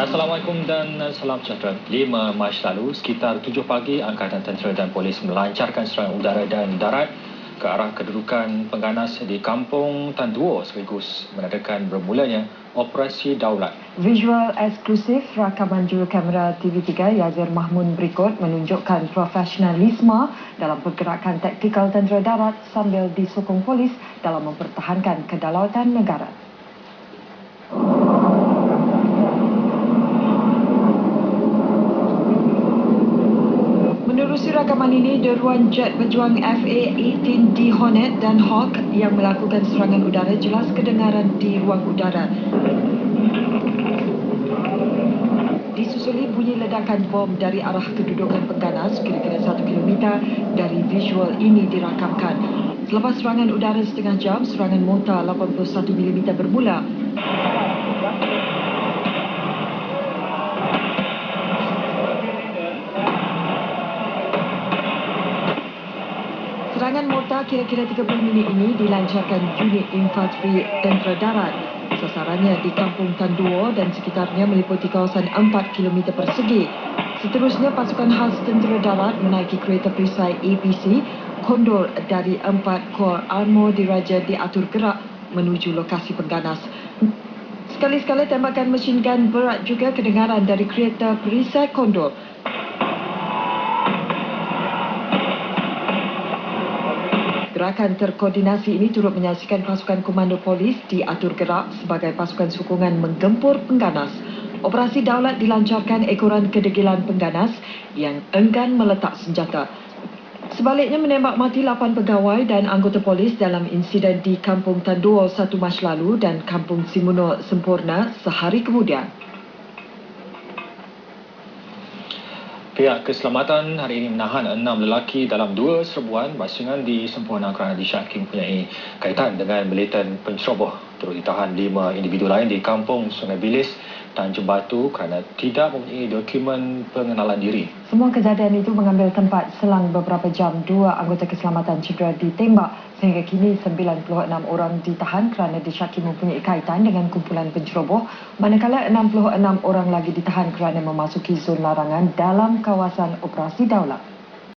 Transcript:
Assalamualaikum dan salam sejahtera. 5 Mac lalu, sekitar 7 pagi, Angkatan Tentera dan Polis melancarkan serangan udara dan darat ke arah kedudukan pengganas di Kampung Tanduo sekaligus menandakan bermulanya Operasi Daulat. Visual eksklusif rakaman juru kamera TV3 Yazir Mahmud berikut menunjukkan profesionalisme dalam pergerakan taktikal tentera darat sambil disokong polis dalam mempertahankan kedaulatan negara. Rakaman ini, deruan jet berjuang FA-18D Hornet dan Hawk yang melakukan serangan udara jelas kedengaran di ruang udara. Disusuli bunyi ledakan bom dari arah kedudukan pengganas kira-kira 1 km dari visual ini dirakamkan. Selepas serangan udara setengah jam, serangan mortar 81 mm bermula. Serangan mortar kira-kira 30 minit ini dilancarkan unit infanteri tentera darat. Sasarannya di Kampung Tanduo dan sekitarnya meliputi kawasan 4 km persegi. Seterusnya pasukan khas tentera darat menaiki kereta perisai APC Kondor dari 4 kor armor diraja diatur gerak menuju lokasi pengganas. Sekali-sekala tembakan mesin gun berat juga kedengaran dari kereta perisai Kondor. Gerakan terkoordinasi ini turut menyaksikan pasukan komando polis diatur gerak sebagai pasukan sokongan menggempur pengganas. Operasi Daulat dilancarkan ekoran kedegilan pengganas yang enggan meletak senjata. Sebaliknya menembak mati 8 pegawai dan anggota polis dalam insiden di Kampung Tanduo 1 Mac lalu dan Kampung Simuno Sempurna sehari kemudian. Pihak keselamatan hari ini menahan enam lelaki dalam dua serbuan basingan di Sempurna kerana disyaki mempunyai kaitan dengan militan penceroboh. Turut ditahan lima individu lain di kampung Sungai Bilis, Tanjung Batu kerana tidak mempunyai dokumen pengenalan diri. Semua kejadian itu mengambil tempat selang beberapa jam. Dua anggota keselamatan cedera ditembak sehingga kini 96 orang ditahan kerana disyaki mempunyai kaitan dengan kumpulan penceroboh manakala 66 orang lagi ditahan kerana memasuki zon larangan dalam kawasan operasi daulat.